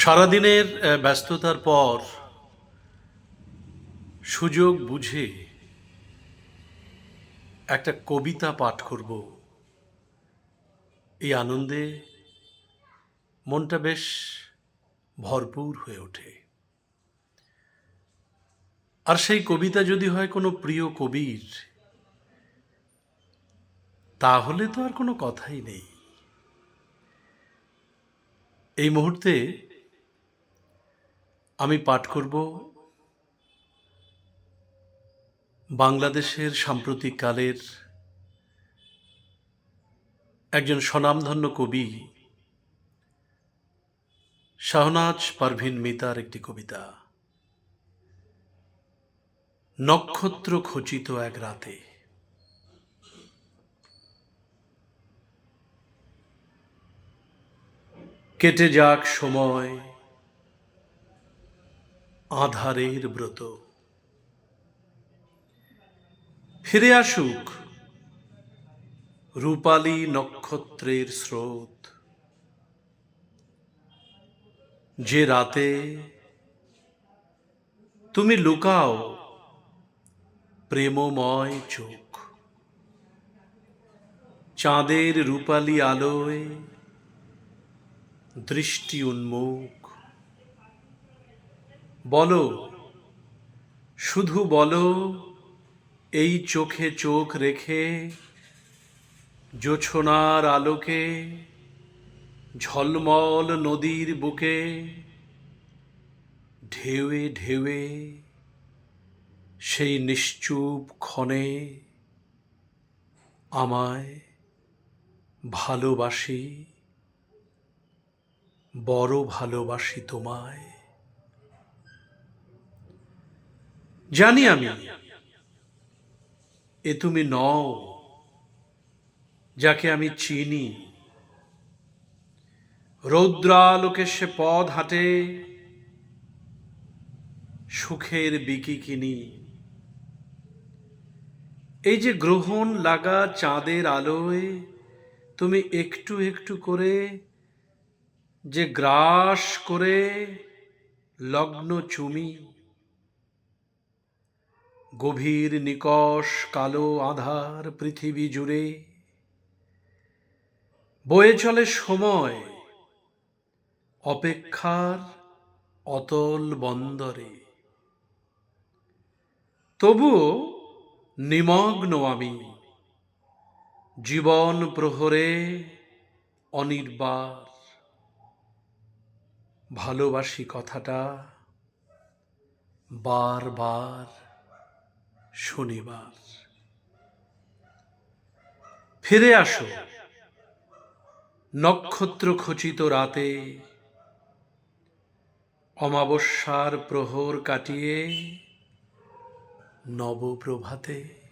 সারাদিনের ব্যস্ততার পর সুযোগ বুঝে একটা কবিতা পাঠ করব। এই আনন্দে মনটা বেশ ভরপুর হয়ে ওঠে। আর সেই কবিতা যদি হয় কোনো প্রিয় কবির, তাহলে তো আর কোনো কথাই নেই। এই মুহূর্তে আমি পাঠ করব বাংলাদেশের সাম্প্রতিক কালের একজন স্বনামধন্য কবি, শাহনাজ পারভিন মিতার একটি কবিতা। নক্ষত্র খচিত এক রাতে। কেটে যাক সময় আধারের ব্রত। ফিরে আসুক রূপালী নক্ষত্রের স্রোত। যে রাতে তুমি লুকাও প্রেমময় চোখ, চাঁদের রূপালী আলোয় দৃষ্টি উন্মুখ বলো, শুধু বলো, এই চোখে চোখ রেখে, জোছনার আলোকে, ঝলমল নদীর বুকে, ঢেউয়ে ঢেউয়ে, সেই নিশ্চুপ ক্ষণে আমায় ভালোবাসি, বড় ভালোবাসি তোমায়। জানি আমি। এ তুমি নও, যাকে আমি চিনি। রৌদ্রালোকে সে পথ হাঁটে, সুখের বিকি কিনি। এই যে গ্রহণ লাগা চাঁদের আলোয়, তুমি একটু একটু করে যে গ্রাস করে লগ্ন চুমি। গভীর নিকষ কালো আধার পৃথিবী জুড়ে। বয়ে চলে সময়, অপেক্ষার অতল বন্দরে। তবুও নিমগ্ন আমি, জীবন প্রহরে অনির্বার। ভালোবাসি কথাটা বারবার। শনিবার। ফিরে আসো। নক্ষত্র খচিত রাতে অমাবস্যার প্রহর কাটিয়ে নবপ্রভাতে।